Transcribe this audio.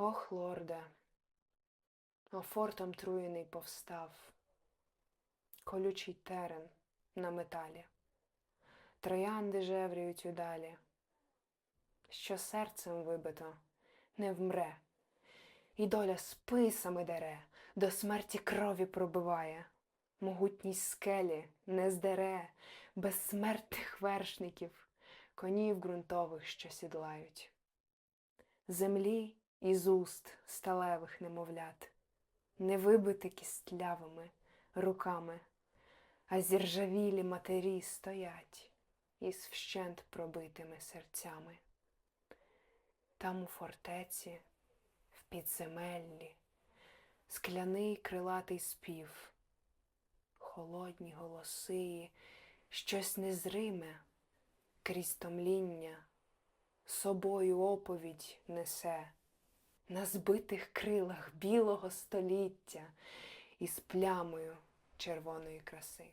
Ох, лорде, офортом труєний повстав, колючий терен на металі, троянди жевріють удалі, що серцем вибито не вмре, і доля списами дере, до смерті крові пробиває, могутність скелі не здере, безсмертних вершників, конів ґрунтових, що сідлають. Землі із уст сталевих немовлят, не вибити кістлявими руками, а зіржавілі матері стоять із вщент пробитими серцями. Там у фортеці, в підземеллі, скляний крилатий спів, холодні голоси, щось незриме крізь томління собою оповідь несе на збитих крилах білого століття із плямою червоної краси.